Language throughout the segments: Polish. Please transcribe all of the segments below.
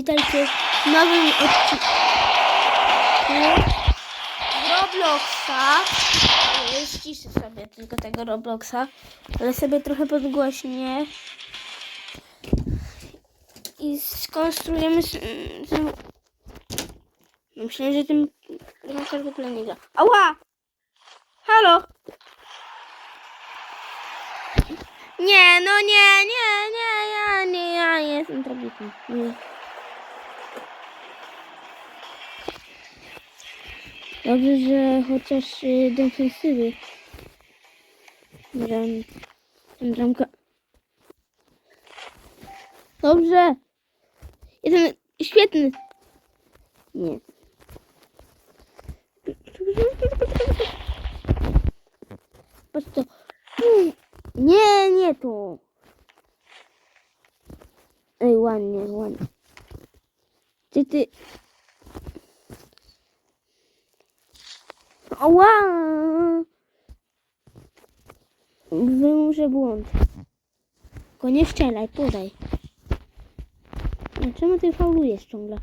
Witajcie w nowym odcinku Robloxa. Ściszę sobie tylko tego Robloxa, ale sobie trochę podgłośnię. I skonstruujemy... z- Myślę, że tym Roblox w ogóle nie. Ała! Halo! Nie, no nie, nie, nie, ja nie, ja jestem tragiczny. Nie. Dobrze, że chociaż y, defensywy. Gram, bramka. Dobrze. Jestem świetny. Nie. Patrz to. Nie, nie tu. Ej, ładnie, ładnie. Ty, ty. Ała! Wymuszę błąd. Tylko nie strzelaj, podaj. A czemu ty faulujesz ciągle?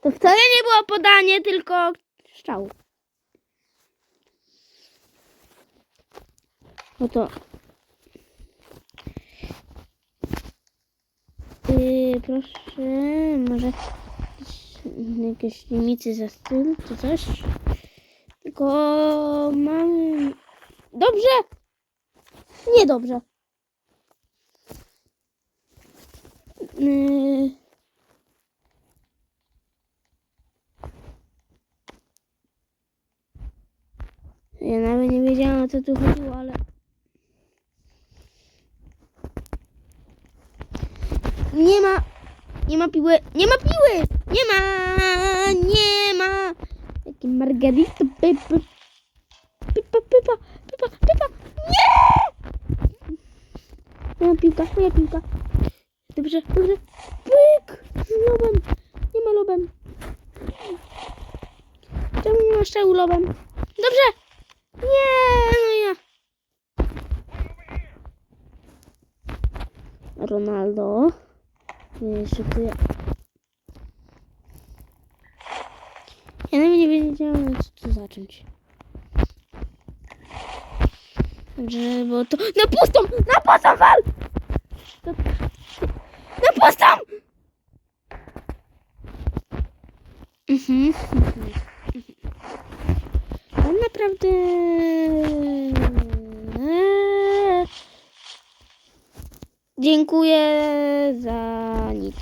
To wcale nie było podanie, tylko strzał. No to... Yy, proszę, może jakieś- limity za styl, czy coś? Tylko mamy... Dobrze! Niedobrze. Yy... Ja nawet nie wiedziałam o co tu chodziło, ale... Nie ma... Nie ma piły! Nie ma piły! Nie ma! Nie ma! Jaki margarito, pipa, pipa, pipa, pipa, pipa, nie! Moja piłka, moja piłka. Dobrze, dobrze. Pyk! Lobem. Nie ma lobem. Czemu nie ma strzału lobem? Dobrze! Nie, no ja. Ronaldo. Nie, Szykuje. Ja nawet nie wiedziałam, co tu zacząć. Że, bo to... Na pustą! Na pustą wal! Na pustą! Mhm. On naprawdę... Dziękuję za nic.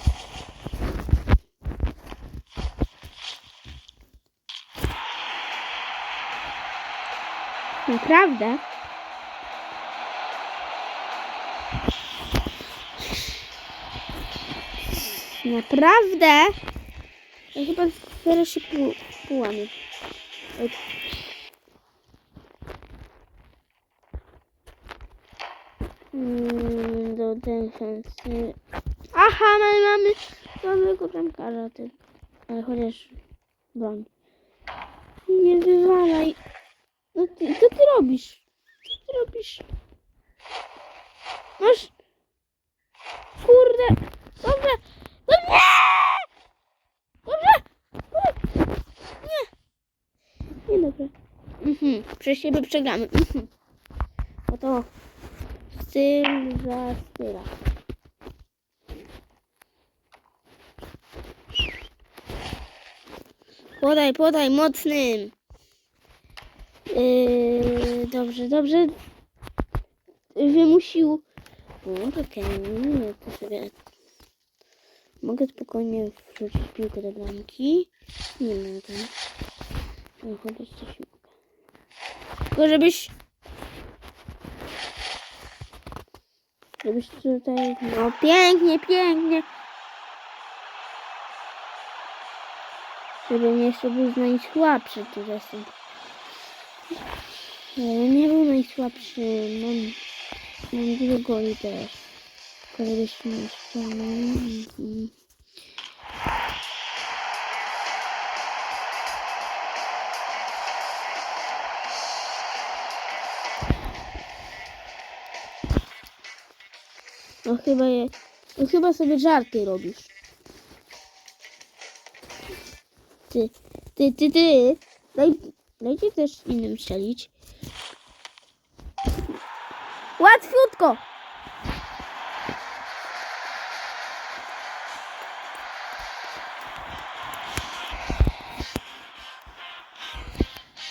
Naprawdę? Naprawdę? Ja chyba zaraz się pół, połamię. Oj. Mm, do defensy. Aha, mamy, mamy bramkarza, ty. Ale chociaż broń. Nie wywalaj. No ty, co ty robisz? Co ty robisz? Masz... Kurde. Dobrze. No! Dobrze. Dobrze. Nie. Nie dobrze. Mhm. Przez siebie przegramy. Mhm. Oto styl styla. Podaj, podaj, mocnym. Yy, dobrze, dobrze. Wymusił. Okej, nie, to sobie. Mogę spokojnie wrzucić piłkę do bramki. Nie tam. No, chociaż coś mogę. Tylko żebyś Żebyś tutaj, no pięknie, pięknie. Żebym jeszcze był najsłabszy tu jestem. Ale nie był najsłabszy, mam, mam dużo goli teraz. Tylko żebyś nie No chyba je, no chyba sobie żarty robisz. Ty, ty, ty, ty. Daj, dajcie też innym strzelić. Łatwiutko.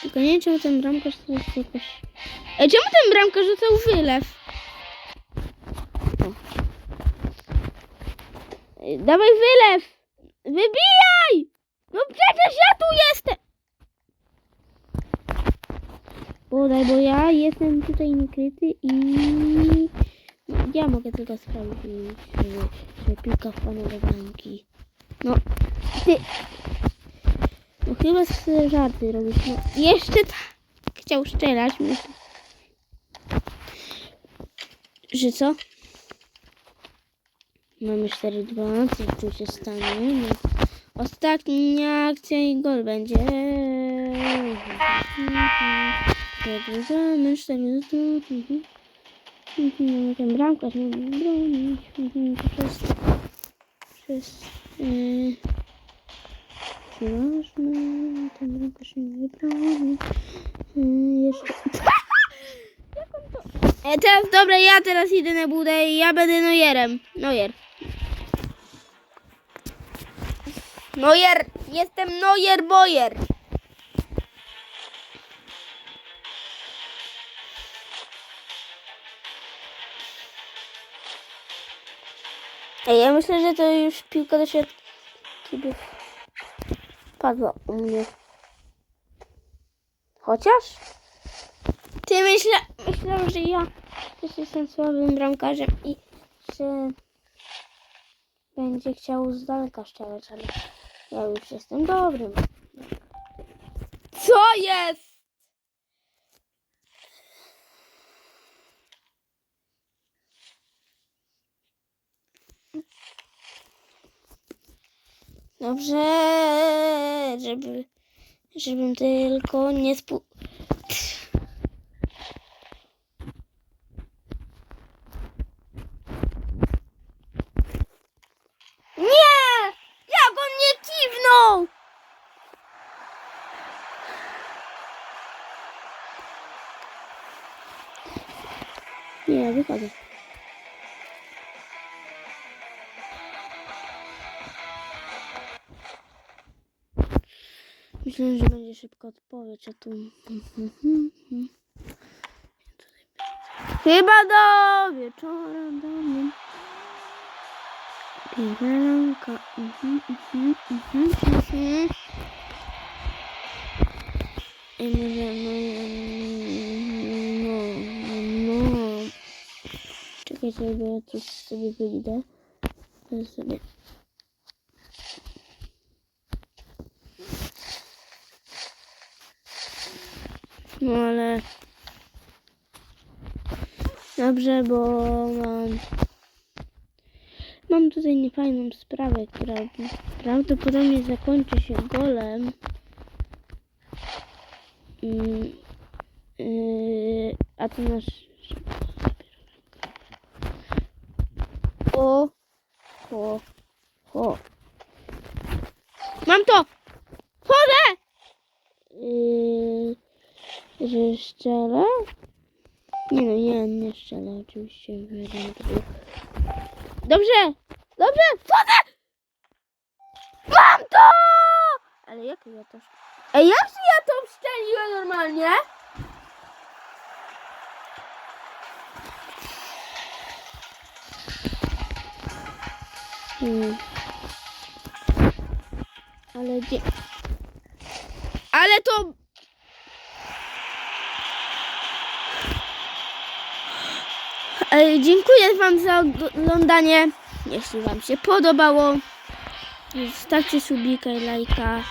Tylko nie wiem, czemu ten bramkarz to jest jakoś... Ej, czemu ten bramkarz rzucał wylew? O. Ej, Dawaj wylew! Wybijaj! No przecież ja tu jestem! Podaj, bo ja jestem tutaj niekryty i ja mogę tylko sprawdzić, że piłka wpadła do bramki. No, ty... No chyba z żarty robisz. No, jeszcze tak chciał strzelać. Myślę. Że co? Mamy 4-2, co tu się stanie? No. Ostatnia akcja i gol będzie. Zagrywamy 4 Ten bramkarz może bronić. Przez... Przez... Yy, Przeważny, ten bramkarz nie wybroni. Yy, jeszcze... E, teraz, dobra, ja teraz idę na budę i ja będę nojerem. Nojer. Nojer! Jestem nojer bojer! Ej, ja myślę, że to już piłka do siatki padła u mnie. Chociaż? Ty myśla, myślałem, że ja też jestem słabym bramkarzem i że będzie chciał z daleka strzelać, ale ja już jestem dobrym. Co jest? Dobrze, żeby, żebym tylko nie spu... Nie! Jak on mnie kiwnął! Nie, ja wychodzę. Myślę, że będzie szybko odpowiedź, a tu... Chyba do wieczora do mnie. Piękna. Mhm, mhm, mhm, mhm. I może, Czekajcie, bo ja sobie wyjdę. Sobie... No ale... Dobrze, bo mam... Mam tutaj niefajną sprawę, która prawdopodobnie zakończy się golem. Mm, yy, a to nasz... O! O! O! Mam to! Chodzę! Yy, że? Nie no, nie, nie szczerze, oczywiście. Dobrze! Dobrze! Wchodzę! Mam to! Ale jak ja to... Ej, jak ja to Ale gdzie... Ale to... Dziękuję Wam za oglądanie. Jeśli Wam się podobało, zostawcie subika i lajka.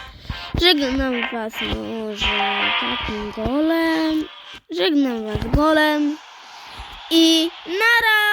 Żegnam Was może takim golem. Żegnam Was golem. I nara!